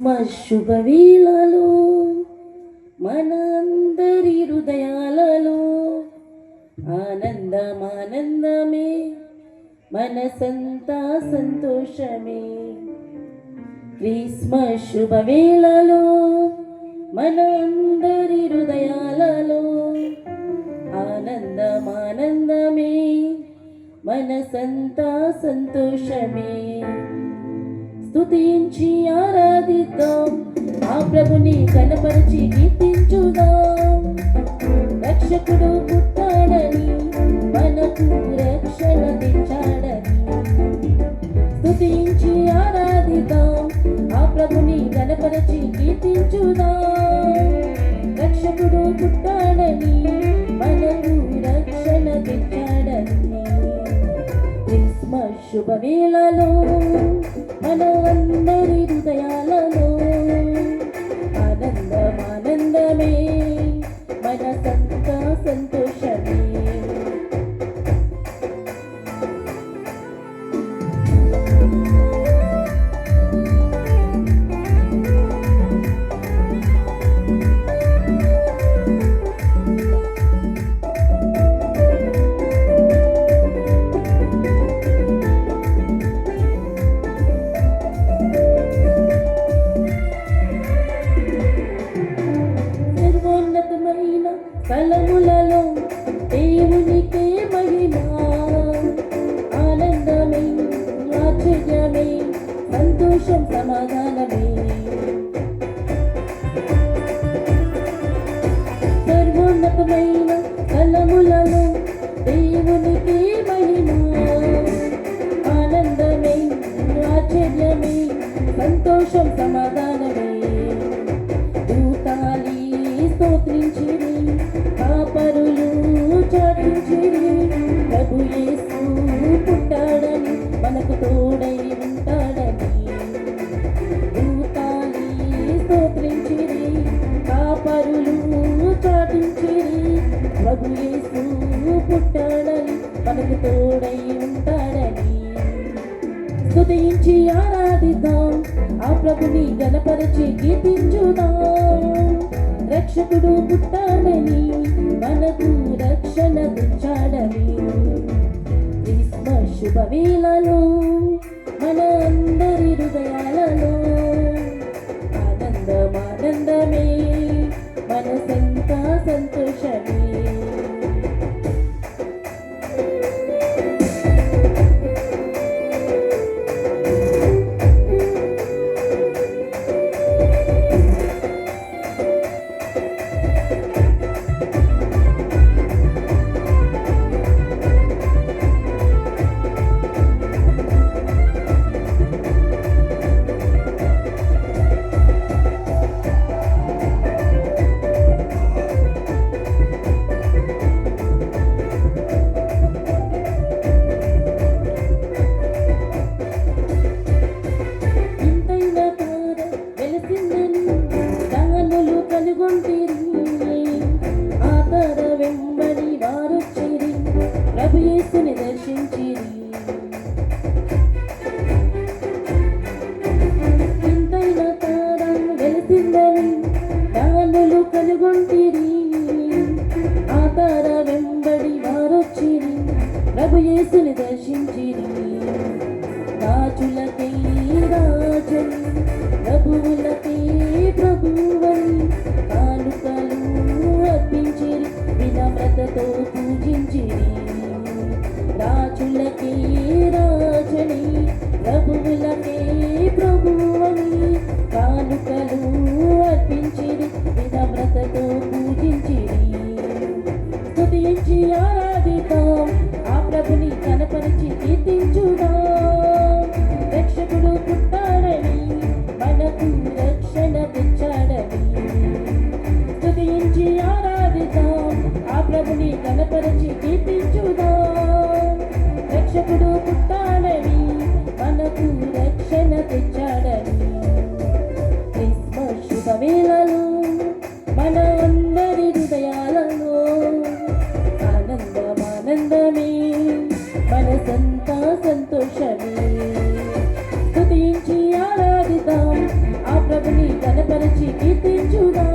మా శుభవేళలో మనందరి హృదయాలలో. ఆనందమానందమే మనసంతా సంతోషమే. క్రిస్మస్ శుభవేళలో మనందరి హృదయాలలో. ఆనందమానందమే మనసంతా సంతోషమే. స్తుతించి ఆరాధిద్దాం. ఆ ప్రభుని కనపరిచి కీర్తించుదాం. రక్షకుడు పుట్టాడని మనకు రక్షణ తెచ్చాడని. స్తుతించి ఆరాధిద్దాం. ఆ ప్రభుని కనపరిచి కీర్తించుదాం. రక్షకుడు పుట్టాడని మనకు రక్షణ తెచ్చాడని. క్రిస్మస్ శుభవేళలో మన ఆశ్చర్యమే సంతోషం సమాధానమే. సర్వోన్నతమైన స్థలములలో దేవునికి మహిమ. ఆనందమే ఆశ్చర్యమే సంతోషం సమాధానమే. తోడై ఉంటాడని దూతాలి స్తోత్రించిరి కాపరులు చాటించిరి ప్రభు యేసు పుట్టాడని మనకు తోడై ఉంటాడని స్తుతించి ఆరాధిద్దాం ఆ ప్రభుని గణపరిచి కీర్తించుదాం రక్షకుడు పుట్టాడని మనకు రక్షణ తెచ్చాడని. క్రిస్మస్ శుభవేళలో కనుగొంటిరి ఆ వెంబడి వారొచ్చిరి. ప్రభు యేసుని దర్శించిరి. ఇంతైన తార వెలిసిందని దానులు కనుగొంటిరి. ఆ వెంబడి వారొచ్చిరి. ప్రభు యేసుని దర్శించిరి. రాజులకై రాజన్ ప్రభువులకై స్థుతించి ఆరాధిద్దాం. ఆ ప్రభుని కనపరిచి కీర్తించుదాం రక్షకుడు పుట్టాడని మనకు రక్షణ తెచ్చాడని. శుభవేళలు మన అందరి హృదయాలలో. ఆనందం ఆనందమే సంతోషమే. స్థుతించి ఆరాధిద్దాం. ఆ ప్రభుని కనపరిచి కీర్తించుదాం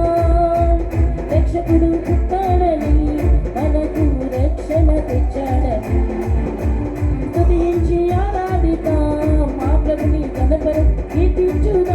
do, do.